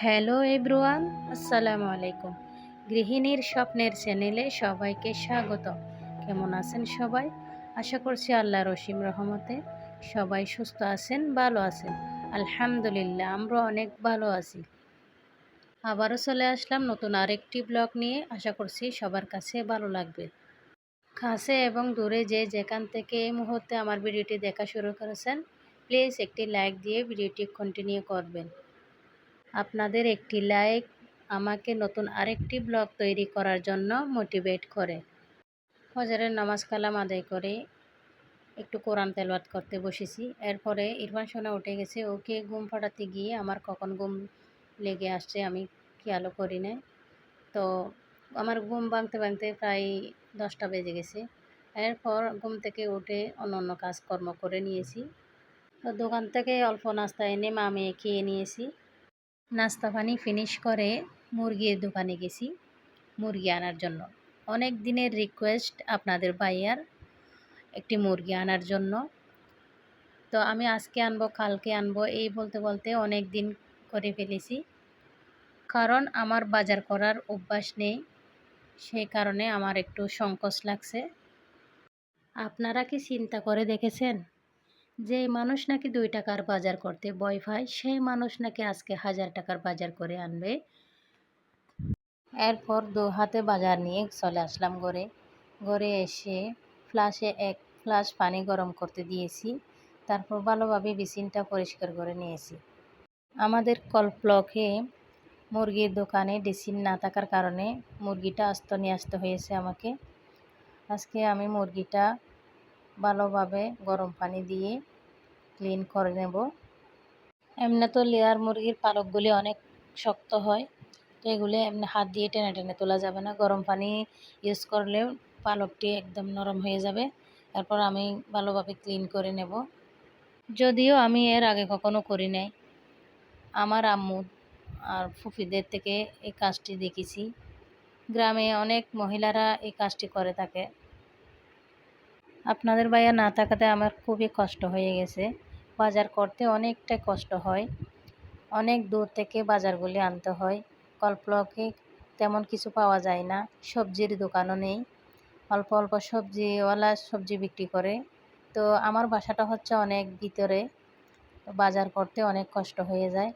Hello everyone, আসসালামু আলাইকুম। গৃহিণীর স্বপ্নের চ্যানেলে সবাইকে স্বাগত। কেমন আছেন সবাই? আশা করছি আল্লাহ রসিম রহমতে সবাই সুস্থ আছেন, ভালো আছেন। আলহামদুলিল্লাহ আমরা অনেক ভালো আছি। আবারও চলে আসলাম নতুন আরেকটি ব্লগ নিয়ে। আশা করছি সবার কাছে ভালো লাগবে। কাছে এবং দূরে যে যেখান থেকে এই মুহূর্তে আমার ভিডিওটি দেখা শুরু করেছেন, প্লিজ একটি লাইক দিয়ে ভিডিওটি কন্টিনিউ করবেন। আপনাদের একটি লাইক আমাকে নতুন আরেকটি ব্লগ তৈরি করার জন্য মোটিভেট করে। ফজরের নামাজ কালাম আদায় করে একটু কোরআন তেলওয়াত করতে বসেছি। এরপরে ইরফান সোনা উঠে গেছে। ওকে ঘুম ফাটাতে গিয়ে আমার কখন ঘুম লেগে আসছে আমি খেয়ালও করি না তো আমার ঘুম ভাঙতে ভাঙতে প্রায় দশটা বেজে গেছে। এরপর ঘুম থেকে উঠে অন্য অন্য কাজকর্ম করে নিয়েছি। তো দোকান থেকে অল্প নাস্তা এনে মা মেয়ে খেয়ে নিয়েছি। নাস্তা পানি ফিনিশ করে মুরগির দোকানে গেছি মুরগি আনার জন্য। অনেক দিনের রিকোয়েস্ট আপনাদের ভাইয়ার একটি মুরগি আনার জন্য। তো আমি আজকে আনব, কালকে আনব, এই বলতে বলতে অনেক দিন করে ফেলেছি। কারণ আমার বাজার করার অভ্যাস নেই সেই কারণে আমার একটু সংকোচ লাগছে। আপনারা কি চিন্তা করে দেখেছেন? যে মানুষ নাকি দুই টাকার বাজার করতে ভয় পায়, সেই মানুষ নাকি আজকে হাজার টাকার বাজার করে আনবে। এরপর দু হাতে বাজার নিয়ে চলে আসলাম ঘরে। ঘরে এসে ফ্লাশে এক ফ্লাশ পানি গরম করতে দিয়েছি, তারপর ভালোভাবে বিসিনটা পরিষ্কার করে নিয়েছি। আমাদের কলপ্লকে মুরগির দোকানে ডিসিন না থাকার কারণে মুরগিটা আস্ত নিয়ে আসতে হয়েছে আমাকে। আজকে আমি মুরগিটা ভালোভাবে গরম পানি দিয়ে ক্লিন করে নেব। এমনি তো লেয়ার মুরগির পালকগুলি অনেক শক্ত হয়, তো এগুলি এমনি হাত দিয়ে টেনে টেনে তোলা যাবে না। গরম পানি ইউজ করলে পালকটি একদম নরম হয়ে যাবে। তারপর আমি ভালোভাবে ক্লিন করে নেব। যদিও আমি এর আগে কখনো করি নাই। আমার আম্মু আর ফুফিদের থেকে এই কাজটি দেখেছি। গ্রামে অনেক মহিলারা এই কাজটি করে থাকে। আপনাদের ভাইয়া না থাকাতে আমার খুবই কষ্ট হয়ে গেছে। বাজার করতে অনেকটা কষ্ট হয়। অনেক দূর থেকে বাজারগুলি আনতে হয়। কলপ্লকে তেমন কিছু পাওয়া যায় না। সবজির দোকানও নেই। অল্প অল্প সবজিওয়ালা সবজি বিক্রি করে। তো আমার বাসাটা হচ্ছে অনেক ভিতরে। বাজার করতে অনেক কষ্ট হয়ে যায়।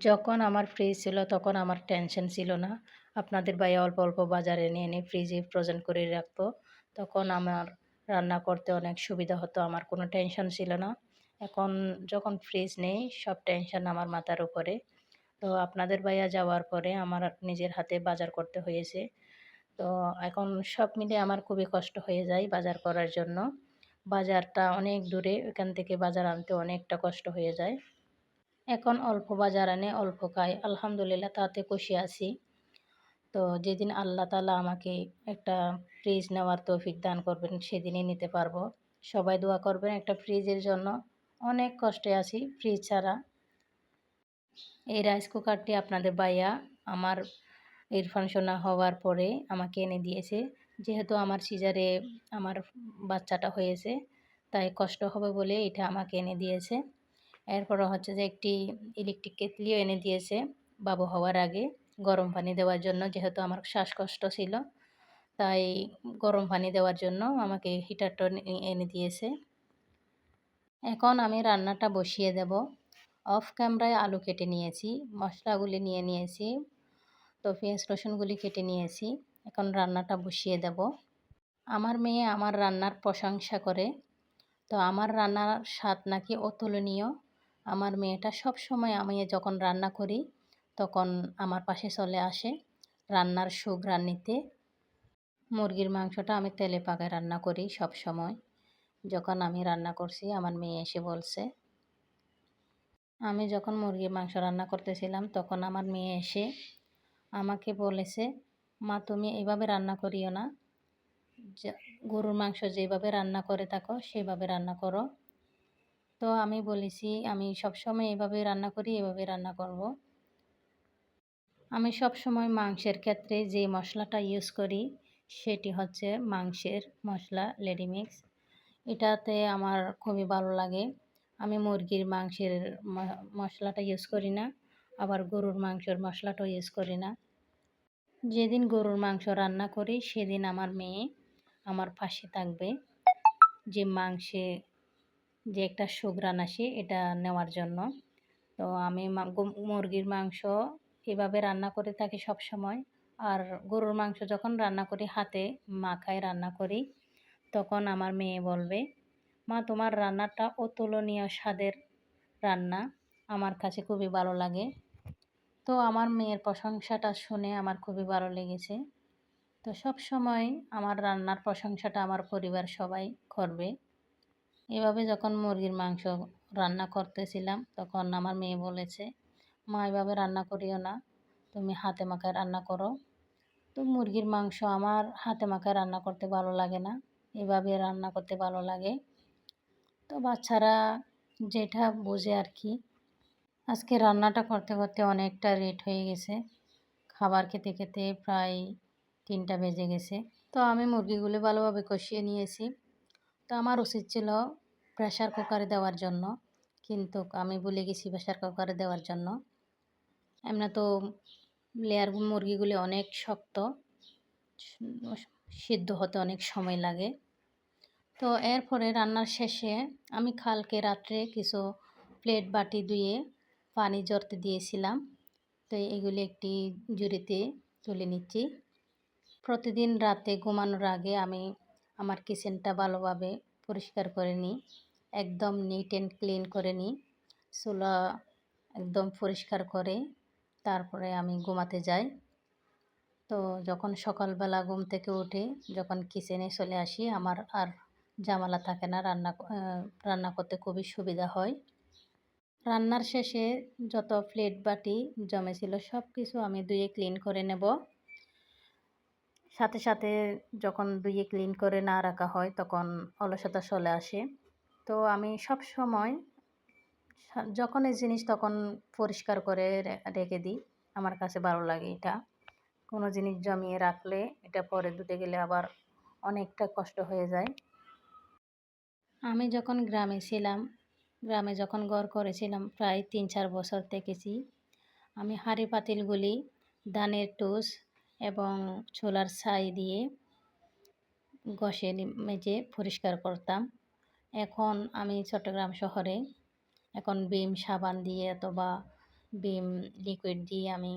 যখন আমার ফ্রিজ ছিল তখন আমার টেনশন ছিল না। আপনাদের ভাইয়া অল্প অল্প বাজারে এনে এনে ফ্রিজে ফ্রোজেন করে রাখতো। তখন আমার রান্না করতে অনেক সুবিধা হতো, আমার কোনো টেনশন ছিল না। এখন যখন ফ্রিজ নেই, সব টেনশন আমার মাথার উপরে। তো আপনাদের ভাইয়া যাওয়ার পরে আমার নিজের হাতে বাজার করতে হয়েছে। তো এখন সব মিলে আমার খুবই কষ্ট হয়ে যায় বাজার করার জন্য। বাজারটা অনেক দূরে এখান থেকে বাজার আনতে অনেকটা কষ্ট হয়ে যায়। এখন অল্প বাজার আনে অল্প খাই আলহামদুলিল্লাহ, তাতে খুশি আছি। তো যেদিন আল্লাহ তালা আমাকে একটা ফ্রিজ নেওয়ার তৌফিক দান করবেন, সেদিনই নিতে পারব। সবাই দোয়া করবেন একটা ফ্রিজের জন্য। অনেক কষ্টে আছি ফ্রিজ ছাড়া। এই রাইস কুকারটি আপনাদের বাইয়া আমার ইরফান সোনা হওয়ার পরে আমাকে এনে দিয়েছে। যেহেতু আমার সিজারে আমার বাচ্চাটা হয়েছে, তাই কষ্ট হবে বলে এটা আমাকে এনে দিয়েছে। এরপরে হচ্ছে যে একটি ইলেকট্রিক কেতলিও এনে দিয়েছে বাবু হওয়ার আগে গরম পানি দেওয়ার জন্য, যেহেতু আমার শ্বাসকষ্ট ছিল। তাই গরম পানি দেওয়ার জন্য আমাকে হিটারটা এনে দিয়েছে। এখন আমি রান্নাটা বসিয়ে দেব। অফ ক্যামেরায় আলু কেটে নিয়েছি, মশলাগুলি নিয়ে নিয়েছি, তো পেঁয়াজ রসুনগুলি কেটে নিয়েছি। এখন রান্নাটা বসিয়ে দেব। আমার মেয়ে আমার রান্নার প্রশংসা করে। তো আমার রান্নার স্বাদ নাকি অতুলনীয়। আমার মেয়েটা সব সময় আমি যখন রান্না করি, তখন আমার পাশে চলে আসে। রান্নার সুঘ্রাণ নিতে মুরগির মাংসটা আমি তেলে পাকে রান্না করি সব সময়। যখন আমি রান্না করছি, আমার মেয়ে এসে বলছে, আমি যখন মুরগির মাংস রান্না করতেছিলাম, তখন আমার মেয়ে এসে আমাকে বলেছে, মা, তুমি এভাবে রান্না করিও না। গরুর মাংস যেভাবে রান্না করে থাকো, সেভাবে রান্না করো। তো আমি বলেছি, আমি সবসময় এভাবে রান্না করি, এভাবে রান্না করব। আমি সব সময় মাংসের ক্ষেত্রে যে মশলাটা ইউজ করি, সেটি হচ্ছে মাংসের মশলা লেডিমিক্স এটাতে আমার খুবই ভালো লাগে। আমি মুরগির মাংসের মশলাটা ইউজ করি না, আবার গরুর মাংসের মশলাটাও ইউজ করি না। যেদিন গরুর মাংস রান্না করি, সেদিন আমার মেয়ে আমার পাশে থাকবে যে মাংসে যে একটা সুঘ্রাণ আসে এটা নেওয়ার জন্য। তো আমি মুরগির মাংস এভাবে রান্না করে থাকি সব সময় আর গরুর মাংস যখন রান্না করি হাতে, মাখায় রান্না করি, তখন আমার মেয়ে বলবে, মা, তোমার রান্নাটা অতুলনীয় স্বাদের রান্না। আমার কাছে খুবই ভালো লাগে। তো আমার মেয়ের প্রশংসাটা শুনে আমার খুবই ভালো লেগেছে। তো সব সময় আমার রান্নার প্রশংসাটা আমার পরিবার সবাই করবে। এভাবে যখন মুরগির মাংস রান্না করতেছিলাম, তখন আমার মেয়ে বলেছে, মা, এভাবে রান্না করিও না। তুমি হাতে মাখায় রান্না করো। তো মুরগির মাংস আমার হাতে মাখায় রান্না করতে ভালো লাগে না। এভাবে রান্না করতে ভালো লাগে। তো বাচ্চারা যেটা বোঝে আর কি, আজকে রান্নাটা করতে করতে অনেকটা লেট হয়ে গেছে। খাবার খেতে খেতে প্রায় তিনটা বেজে গেছে। তো আমি মুরগিগুলো ভালোভাবে কষিয়ে নিয়েছি। তো আমার উচিত ছিল প্রেশার কুকারে দেওয়ার জন্য। কিন্তু আমি ভুলে গেছি প্রেশার কুকারে দেওয়ার জন্য। এমনি তো লেয়ার মুরগিগুলি অনেক শক্ত, সিদ্ধ হতে অনেক সময় লাগে। তো এরপরে রান্নার শেষে আমি কালকে রাত্রে কিছু প্লেট বাটি ধুয়ে পানি জড়তে দিয়েছিলাম। তো এগুলি একটি জুড়িতে তুলে নিচ্ছি। প্রতিদিন রাতে ঘুমানোর আগে আমি আমার কিচেনটা ভালোভাবে পরিষ্কার করে নিই, একদম নিট অ্যান্ড ক্লিন করে নিই। চুলা একদম পরিষ্কার করে তারপরে আমি ঘুমাতে যাই। তো যখন সকালবেলা ঘুম থেকে উঠে যখন কিচেনে চলে আসি, আমার আর জামালা থাকে না, রান্না রান্না করতে খুবই সুবিধা হয়। রান্নার শেষে যত প্লেট বাটি জমেছিল সব কিছু আমি ধুয়ে ক্লিন করে নেব। সাথে সাথে যখন ধুয়ে ক্লিন করে না রাখা হয় তখন অলসতা চলে আসে। তো আমি সব সময় যখন এই জিনিস তখন পরিষ্কার করে রেখে দিই। আমার কাছে ভালো লাগে এটা। কোনো জিনিস জমিয়ে রাখলে এটা পরে ধুতে গেলে আবার অনেকটা কষ্ট হয়ে যায়। আমি যখন গ্রামে ছিলাম, গ্রামে যখন ঘর করেছিলাম প্রায় তিন চার বছর থেকেছি, আমি হাঁড়ি পাতিলগুলি, ধানের টুস এবং ছোলার ছাই দিয়ে ঘষে মেজে পরিষ্কার করতাম। এখন আমি চট্টগ্রাম শহরে এখন বিম, সাবান দিয়ে অথবা বিম লিকুইড দিয়ে আমি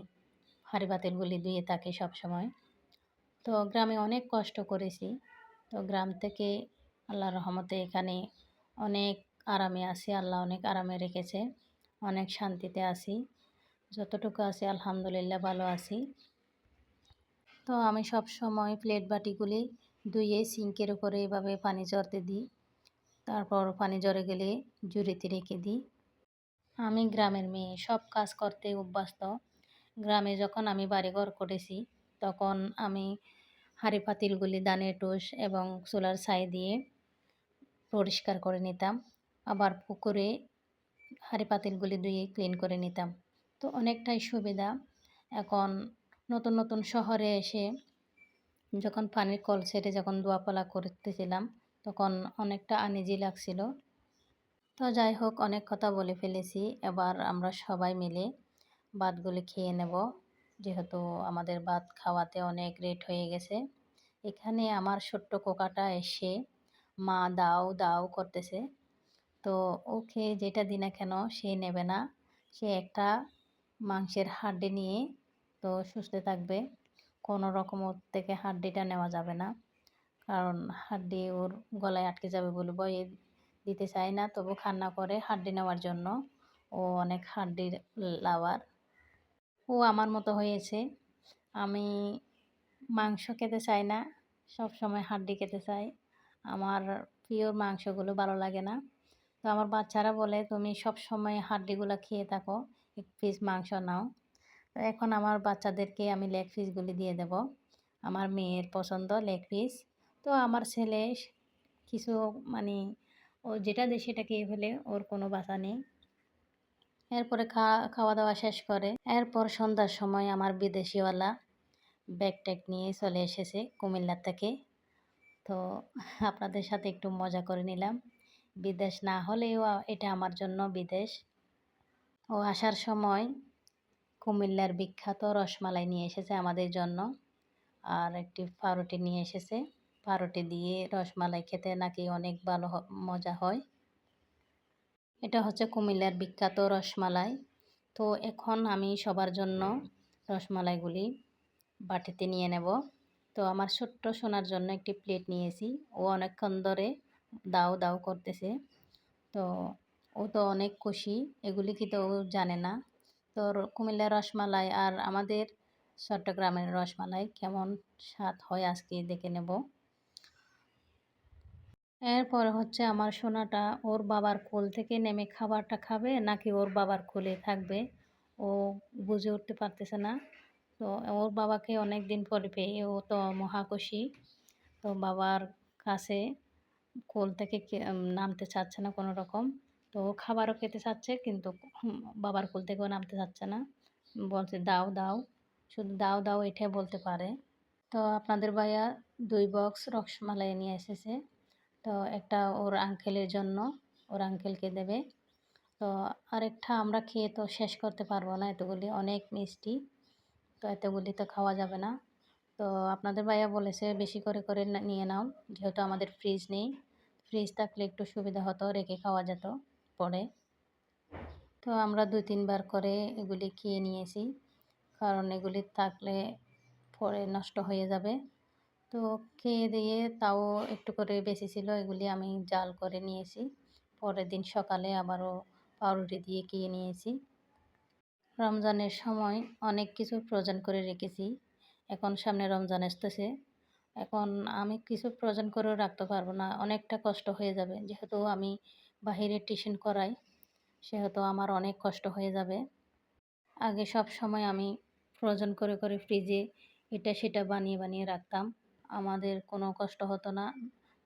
হাঁড়ি পাতিলগুলি ধুয়ে থাকি সবসময়। তো গ্রামে অনেক কষ্ট করেছি। তো গ্রাম থেকে আল্লাহ রহমতে এখানে অনেক আরামে আছি, আল্লাহ অনেক আরামে রেখেছে, অনেক শান্তিতে আছি। যতটুকু আছি, আলহামদুলিল্লাহ ভালো আছি। তো আমি সব সময় প্লেট বাটিগুলি ধুয়ে সিঙ্কের উপরে এভাবে পানি জড়তে দিই। তারপর পানি জড়ে গেলে জুড়িতে রেখে দিই। আমি গ্রামের মেয়ে, সব কাজ করতে অভ্যস্ত। গ্রামে যখন আমি বাড়িঘর করেছি, তখন আমি হাঁড়ি পাতিলগুলি দানের টোষ এবং সোলার ছাই দিয়ে পরিষ্কার করে নিতাম। আবার পুকুরে হাঁড়ি পাতিলগুলি ধুয়ে ক্লিন করে নিতাম। তো অনেকটাই সুবিধা। এখন নতুন নতুন শহরে এসে যখন পানির কল সেটে যখন দোয়াপালা করতেছিলাম, তখন অনেকটা আনিজি লাগছিল। তো যাই হোক, অনেক কথা বলে ফেলেছি। এবার আমরা সবাই মিলে ভাতগুলি খেয়ে নেব। যেহেতু আমাদের ভাত খাওয়াতে অনেক রেট হয়ে গেছে। এখানে আমার ছোট্ট কোকাটা এসে মা দাও দাও করতেছে। তো ওকে যেটা দিই না কেন, সে নেবে না। সে একটা মাংসের হাড্ডি নিয়ে তো সুস্থ থাকবে। কোনো রকম ওর থেকে হাড্ডিটা নেওয়া যাবে না। কারণ হাড্ডি ওর গলায় আটকে যাবে বলে ভয়ে দিতে চায় না। তবু খান্না করে হাড্ডি নেওয়ার জন্য। ও অনেক হাড্ডির লাভার। ও আমার মতো হয়েছে। আমি মাংস খেতে চাই না। সব সময় হাড্ডি খেতে চাই। আমার প্রিয় মাংসগুলো ভালো লাগে না। তো আমার বাচ্চারা বলে, তুমি সব সময় হাড্ডিগুলো খেয়ে থাকো। এক পিস মাংস নাও। এখন আমার বাচ্চাদেরকে আমি লেগ পিসগুলি দিয়ে দেব। আমার মেয়ের পছন্দ লেগ পিস তো আমার ছেলে কিছু মানে ও যেটা দেয় সেটা খেয়ে ফেলে, ওর কোনো বাসা নেই। এরপরে খাওয়া খাওয়া দাওয়া শেষ করে। এরপর সন্ধ্যার সময় আমার বিদেশিওয়ালা ব্যাগ ট্যাগ নিয়ে চলে এসেছে কুমিল্লার থেকে। তো আপনাদের সাথে একটু মজা করে নিলাম। বিদেশ না হলেও এটা আমার জন্য বিদেশ। ও আসার সময় কুমিল্লার বিখ্যাত রসমালাই নিয়ে এসেছে আমাদের জন্য। আর একটি পাউরুটি নিয়ে এসেছে। পাউরুটি দিয়ে রসমালাই খেতে নাকি অনেক ভালো মজা হয়। এটা হচ্ছে কুমিল্লার বিখ্যাত রসমালাই। তো এখন আমি সবার জন্য রসমালাইগুলি বাটিতে নিয়ে নেব। তো আমার ছোট্ট সোনার জন্য একটি প্লেট নিয়েছি। ও অনেকক্ষণ ধরে দাও দাও করতেছে। তো ও তো অনেক খুশি। এগুলি কি তো ও জানে না। তো কুমিল্লার রসমালাই আর আমাদের চট্টগ্রামের রসমালাই কেমন স্বাদ হয় আজকে দেখে নেব। এরপর হচ্ছে আমার সোনাটা, ওর বাবার কোল থেকে নেমে খাবারটা খাবে নাকি ওর বাবার কোলে থাকবে? ও বুঝে উঠতে পারতেছে না। তো ওর বাবাকে অনেক দিন পরে পেয়ে ও তো মহাকুশি তো বাবার কাছে কোল থেকে নামতে চাচ্ছে না কোনো রকম। তো খাবারও খেতে চাচ্ছে কিন্তু বাবার কোল থেকেও নামতে চাচ্ছে না। বলছে, দাও দাও। শুধু দাও দাও এটাই বলতে পারে। তো আপনাদের ভাইয়া দুই বক্স রসমালাই নিয়ে এসেছে। তো একটা ওর আঙ্কেলের জন্য, ওর আঙ্কেলকে দেবে। তো আরেকটা আমরা খেয়ে তো শেষ করতে পারব না এতগুলি, অনেক মিষ্টি। তো এতগুলি তো খাওয়া যাবে না। তো আপনাদের ভাইয়া বলেছে বেশি করে করে নিয়ে নাও। যেহেতু আমাদের ফ্রিজ নেই ফ্রিজ থাকলে একটু সুবিধা হতো, রেখে খাওয়া যেত। পরে তো আমরা দুই, তিনবার করে এগুলি খেয়ে নিয়েছি। কারণ এগুলি থাকলে পরে নষ্ট হয়ে যাবে। তো খেয়ে দিয়ে তাও একটু করে বেশি ছিল, এগুলি আমি জাল করে নিয়েছি। পরের দিন সকালে আবারও পাউরুটি দিয়ে খেয়ে নিয়েছি। রমজানের সময় অনেক কিছু প্রয়োজন করে রেখেছি। এখন সামনে রমজান আসতেছে। এখন আমি কিছু প্রয়োজন করেও রাখতে পারব না। অনেকটা কষ্ট হয়ে যাবে। যেহেতু আমি বাহিরে টিউশন করাই সেহেতু আমার অনেক কষ্ট হয়ে যাবে। আগে সব সময় আমি ফ্রোজেন করে করে ফ্রিজে এটা সেটা বানিয়ে বানিয়ে রাখতাম। আমাদের কোনো কষ্ট হতো না।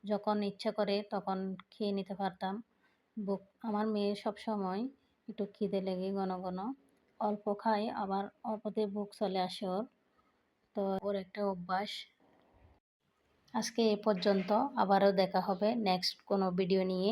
যখন ইচ্ছা করে তখন খেয়ে নিতে পারতাম। বুক, আমার মেয়ে সব সময় একটু খিদে লেগে ঘন ঘন। অল্প খায়, আবার অল্পতে বুক চলে আসে ওর। তো ওর একটা অভ্যাস। আজকে এ পর্যন্ত। আবারও দেখা হবে নেক্সট কোনো ভিডিও নিয়ে।